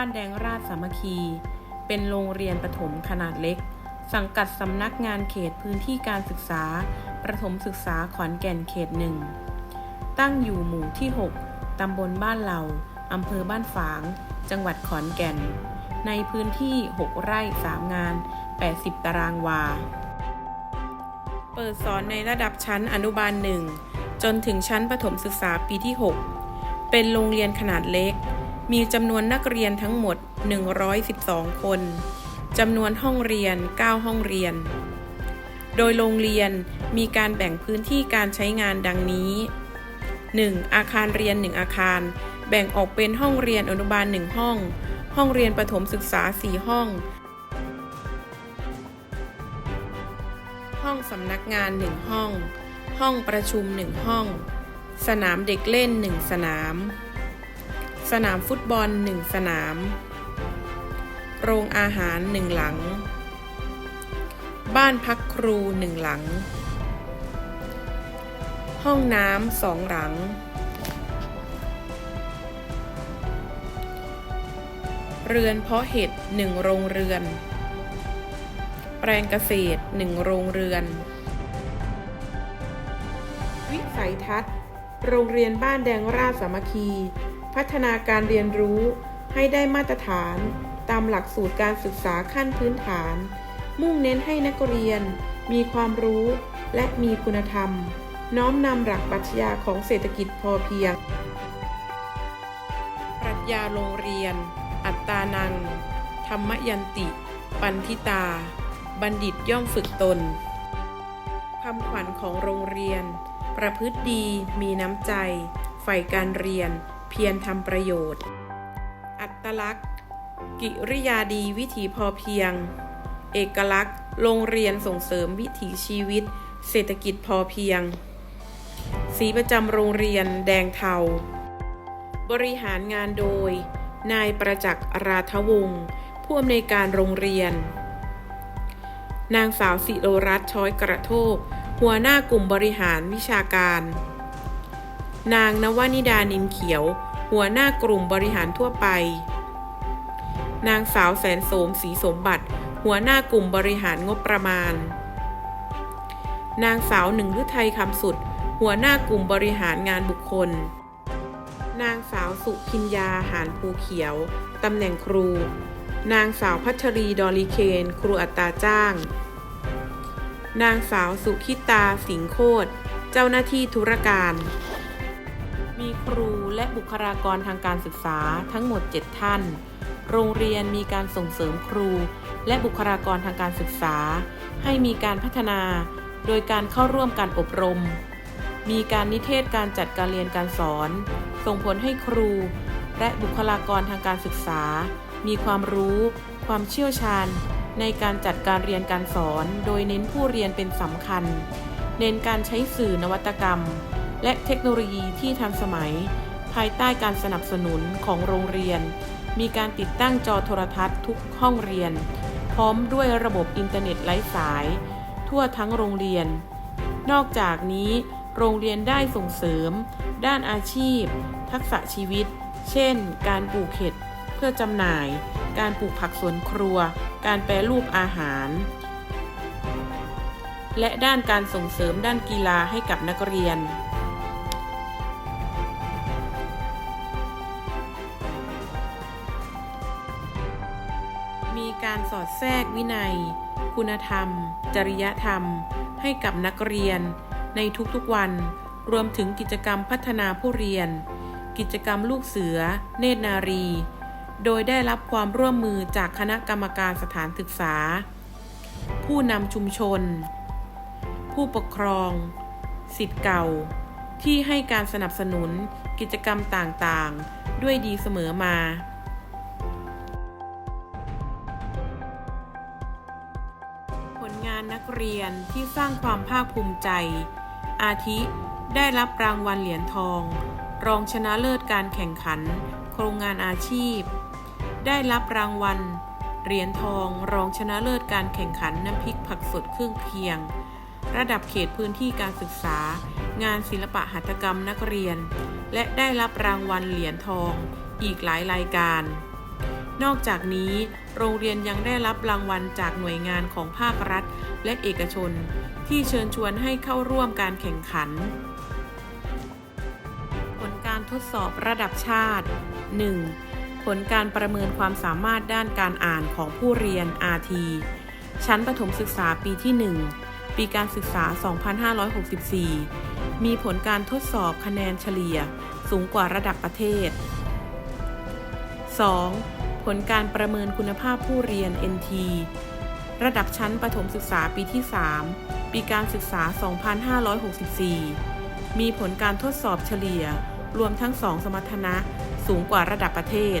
บ้านแดงราชสามัคคี เป็นโรงเรียนประถมขนาดเล็ก สังกัดสำนักงานเขตพื้นที่การศึกษา ประถมศึกษาขอนแก่นเขตหนึ่ง ตั้งอยู่หมู่ที่ 6 ตำบลบ้านเหล่าอำเภอบ้านฝาง จังหวัดขอนแก่น ในพื้นที่ 6 ไร่ 3 งาน 80 ตารางวา เปิดสอนในระดับชั้นอนุบาลหนึ่งจนถึงชั้นประถมศึกษาปีที่ 6 เป็นโรงเรียนขนาดเล็ก มีจำนวนนักเรียนทั้งหมด 112 คนจำนวนห้องเรียน 9 ห้องเรียน โดยโรงเรียนมีการแบ่งพื้นที่การใช้งานดังนี้ 1. อาคารเรียน 1 อาคาร แบ่งออกเป็นห้องเรียนอนุบาล 1 ห้อง ห้องเรียนประถมศึกษา 4 ห้อง ห้องสำนักงาน 1 ห้อง ห้องประชุม 1 ห้อง สนามเด็กเล่น 1 สนาม สนามฟุตบอล 1 สนาม โรงอาหาร 1 หลัง บ้านพักครู 1 หลัง ห้องน้ำสองหลัง เรือนเพาะเห็ดหนึ่งโรงเรือน แปลงเกษตรหนึ่งโรงเรือน วิสัยทัศน์ โรงเรียนบ้านแดงราชสามัคคี พัฒนาการเรียนรู้ให้ได้มาตรฐาน ตามหลักสูตรการศึกษาขั้นพื้นฐาน มุ่งเน้นให้นักเรียน มีความรู้และมีคุณธรรม น้อมนำหลักปรัชญาของเศรษฐกิจพอเพียง ปรัชญาโรงเรียน อัตตานัง ธรรมยันติ ปันทิตา บัณฑิตย่อมฝึกตนคำขวัญของโรงเรียน ประพฤติดีมีน้ำใจ ใฝ่การเรียน พียรทำประโยชน์ อัตลักษณ์ กิริยาดีวิถีพอเพียง เอกลักษณ์ โรงเรียนส่งเสริมวิถีชีวิต เศรษฐกิจพอเพียง สีประจำโรงเรียนแดงเทา บริหารงานโดย นายประจักษ์ราธวงศ์ผู้อำนวยการโรงเรียน นางสาวสิโรรัตน์ช้อยกระโทกหัวหน้ากลุ่มบริหารวิชาการ นางนวนิดานินเขียว หัวหน้ากลุ่มบริหารทั่วไป นางสาวแสนโสมศรีสมบัติ หัวหน้ากลุ่มบริหารงบประมาณ นางสาวหนึ่งฤทัยคำสุด หัวหน้ากลุ่มบริหารงานบุคคล นางสาวสุพิญญาหานภูเขียว ตำแหน่งครู นางสาวพัชรีดอลิเคน ครูอัตราจ้าง นางสาวสุขิตาสิงโคตรเจ้าหน้าที่ธุรการ ครูและบุคลากรทางการศึกษาทั้งหมด 7 ท่าน โรงเรียนมีการส่งเสริมครู และบุคลากรทางการศึกษา ให้มีการพัฒนา โดยการเข้าร่วมการอบรม มีการนิเทศการจัดการเรียนการสอน ส่งผลให้ครู และบุคลากรทางการศึกษา มีความรู้ ความเชี่ยวชาญ ในการจัดการเรียนการสอน โดยเน้นผู้เรียนเป็นสำคัญ เน้นการใช้สื่อนวัตกรรม และเทคโนโลยีที่ทันสมัย ภายใต้การสนับสนุนของโรงเรียน มีการติดตั้งจอโทรทัศน์ทุกห้องเรียน พร้อมด้วยระบบอินเทอร์เน็ตไร้สาย ทั่วทั้งโรงเรียน นอกจากนี้โรงเรียนได้ส่งเสริม ด้านอาชีพ ทักษะชีวิต เช่น การปลูกเห็ดเพื่อจำหน่าย การปลูกผักสวนครัว การแปรรูปอาหาร และด้านการส่งเสริมด้านกีฬาให้กับนักเรียน การสอดแทรกวินัย คุณธรรม จริยธรรม ให้กับนักเรียน ในทุกๆวัน รวมถึงกิจกรรมพัฒนาผู้เรียน กิจกรรมลูกเสือ เนตรนารี โดยได้รับความร่วมมือจากคณะกรรมการสถานศึกษา ผู้นำชุมชน ผู้ปกครองสิทธิ์เก่า ที่ให้การสนับสนุนกิจกรรมต่างๆ ด้วยดีเสมอมาานนักเรียนที่สร้างความภาคภูมิใจ อาทิ ได้รับรางวัลเหรียญทอง รองชนะเลิศการแข่งขัน โครงงานอาชีพ ได้รับรางวัล เหรียญทอง รองชนะเลิศการแข่งขันน้ำพริกผักสดเครื่องเคียง ระดับเขตพื้นที่การศึกษา งานศิลปะหัตถกรรมนักเรียน และได้รับรางวัลเหรียญทอง อีกหลายรายการ นอกจากนี้ โรงเรียนยังได้รับรางวัลจากหน่วยงานของภาครัฐ และเอกชน ที่เชิญชวนให้เข้าร่วมการแข่งขัน ผลการทดสอบระดับชาติ 1. ผลการประเมินความสามารถด้านการอ่านของผู้เรียน RT ชั้นประถมศึกษาปีที่ 1 ปีการศึกษา 2564 มีผลการทดสอบคะแนนเฉลี่ยสูงกว่าระดับประเทศ 2. ผลการประเมินคุณภาพผู้เรียน NT ระดับชั้นประถมศึกษาปีที่ 3 ปีการศึกษา 2564 มีผลการทดสอบเฉลี่ย รวมทั้ง 2 สมรรถนะสูงกว่าระดับประเทศ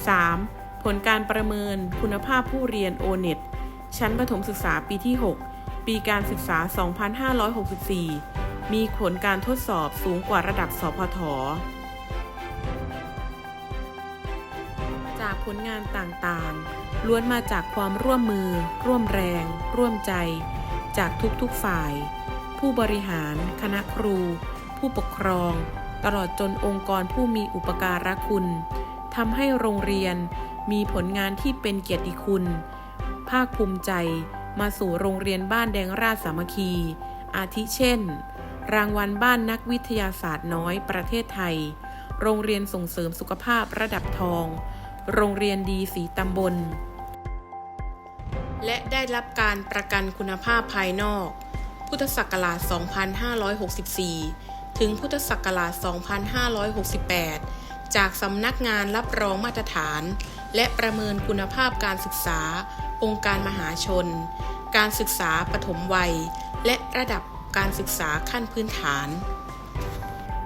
3. ผลการประเมินคุณภาพผู้เรียน O-NET ชั้นประถมศึกษาปีที่ 6 ปีการศึกษา 2564 มีผลการทดสอบสูงกว่าระดับสพท จากผลงานต่างๆ ล้วนมาจากความร่วมมือ ร่วมแรง ร่วมใจ จากทุกๆฝ่าย ผู้บริหาร คณะครู ผู้ปกครอง ตลอดจนองค์กรผู้มีอุปการะคุณทำให้โรงเรียนมีผลงานที่เป็นเกียรติคุณ ภาคภูมิใจมาสู่โรงเรียนบ้านแดงราชสามัคคี อาทิเช่น รางวัลบ้านนักวิทยาศาสตร์น้อยประเทศไทย โรงเรียนส่งเสริมสุขภาพระดับทอง โรงเรียนดีสีตำบล และได้รับการประกันคุณภาพภายนอก พุทธศักราช 2564 ถึงพุทธศักราช 2568 จากสำนักงานรับรองมาตรฐาน และประเมินคุณภาพการศึกษา องค์การมหาชน การศึกษาปฐมวัย และระดับการศึกษาขั้นพื้นฐาน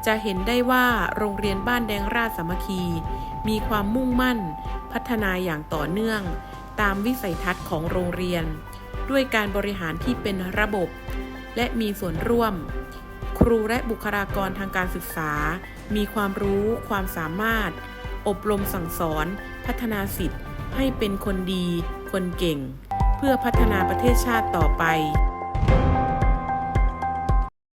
จะเห็นได้ว่าโรงเรียนบ้านแดงราชสามัคคี มีความมุ่งมั่น พัฒนาอย่างต่อเนื่อง ตามวิสัยทัศน์ของโรงเรียน ด้วยการบริหารที่เป็นระบบ และมีส่วนร่วม ครูและบุคลากรทางการศึกษา มีความรู้ความสามารถ อบรมสั่งสอน พัฒนาสิทธิ์ ให้เป็นคนดี คนเก่ง เพื่อพัฒนาประเทศชาติต่อไป